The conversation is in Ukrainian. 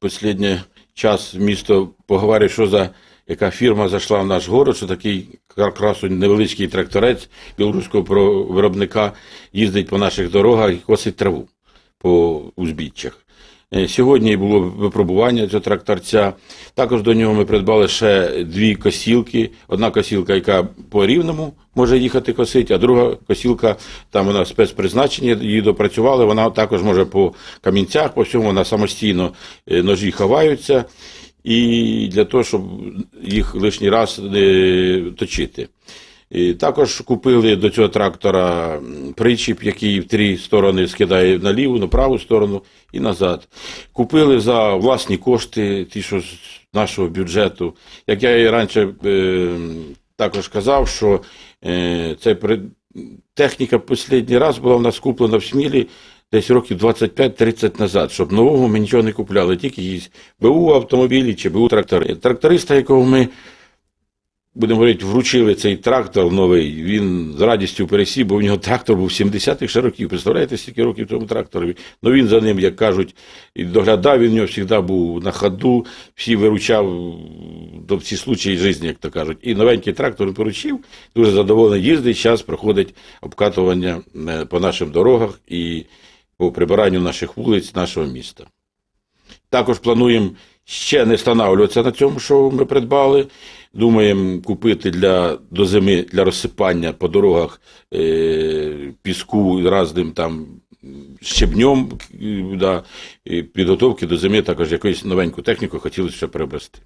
останній час місто поговорює, що за яка фірма зайшла в наш город, що такий красунь невеличкий тракторець білоруського виробника їздить по наших дорогах і косить траву по узбіччях. Е, Сьогодні було випробування цього тракторця. Також до нього ми придбали ще дві косілки. Одна косілка, яка по рівному може їхати косити, а друга косілка, там вона спецпризначення, її допрацювали, вона також може по камінцях, по всьому вона самостійно е, ножі ховаються. І для того, щоб їх лишній раз не точити. І також купили до цього трактора причіп, який в три сторони скидає на ліву, на праву сторону і назад. Купили за власні кошти, ті, що з нашого бюджету. Як я і раніше е, також казав, що е, це при... техніка останній раз була в нас куплена в Смілі десь років 25-30 назад, щоб нового ми нічого не купляли, тільки якісь БУ автомобілі чи БУ трактори. Тракториста, якого ми будемо говорити, вручили цей трактор новий, він з радістю пересів, бо в нього трактор був 70-х ще років. Представляєте, скільки років тому тракторові? Ну він за ним, як кажуть, і доглядав, він нього завжди був на ходу, всі виручав до всі случаї життя, як то кажуть. І новенький трактор поручив, дуже задоволений їздить, зараз проходить обкатування е, по нашим дорогах і по прибиранню наших вулиць, нашого міста. Також плануємо ще не встановлюватися на цьому, що ми придбали. Думаємо купити для, до зими для розсипання по дорогах е, піску разним там щебнем, е, да, підготовки до зими також якусь новеньку техніку хотілося ще приобрести.